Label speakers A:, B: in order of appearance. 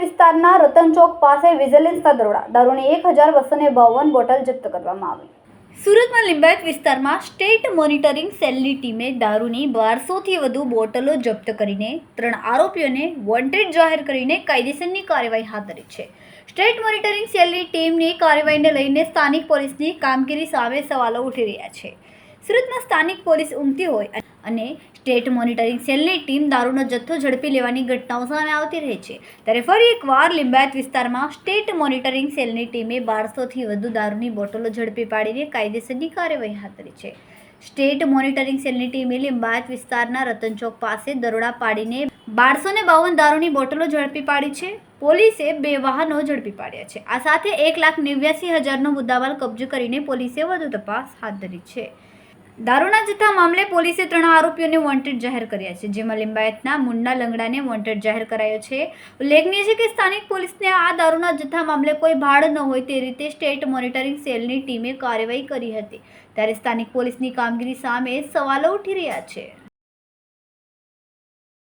A: વિસ્તારના રતન ચોક પાસે વિજિલન્સના દરોડા. દારૂની એક હજાર બસો ને બાવન બોટલ જપ્ત કરવામાં આવી. સુરતમાં લિંબાયત વિસ્તારમાં સ્ટેટ મોનિટરિંગ સેલની ટીમે દારૂની બારસોથી વધુ બોટલો જપ્ત કરીને ત્રણ આરોપીઓને વોન્ટેડ જાહેર કરીને કાયદેસરની કાર્યવાહી હાથ ધરી છે. સ્ટેટ મોનિટરિંગ સેલની ટીમની કાર્યવાહીને લઈને સ્થાનિક પોલીસની કામગીરી સામે સવાલો ઉઠી રહ્યા છે. સુરતમાં સ્થાનિક પોલીસ ઉમટી હોય અને સ્ટેટ મોનિટરિંગ સેલની ટીમ દારૂનો જથ્થો ઝડપી લેવાની ઘટનાઓ સામે આવતી રહે છે. ત્યારે ફરી એકવાર લિંબાયત વિસ્તારમાં સ્ટેટ મોનિટરિંગ સેલની ટીમે બારસોથી વધુ દારૂની બોટલો ઝડપી પાડીને કાયદેસરની કાર્યવાહી હાથ ધરી છે. સ્ટેટ મોનિટરિંગ સેલની ટીમે લિંબાયત વિસ્તારના રતન ચોક પાસે દરોડા પાડીને બારસો ને બાવન દારૂની બોટલો ઝડપી પાડી છે. પોલીસે બે વાહનો ઝડપી પાડ્યા છે. આ સાથે એક લાખ નેવ્યાસી હજારનો મુદ્દામાલ કબજે કરીને પોલીસે વધુ તપાસ હાથ ધરી છે. દારૂના જથ્થા મામલે પોલીસે ત્રણ આરોપીઓને વોન્ટેડ જાહેર કર્યા છે. જેમાં લિંબાયતના મુન્ના લંગડાને વોન્ટેડ જાહેર કરાયો છે. ઉલ્લેખનીય છે કે સ્થાનિક પોલીસને આ દારૂના જથ્થા મામલે કોઈ ભાડ ન હોય તે રીતે સ્ટેટ મોનિટરિંગ સેલની ટીમે કાર્યવાહી કરી હતી. ત્યારે સ્થાનિક પોલીસની કામગીરી સામે સવાલો ઉઠી રહ્યા છે.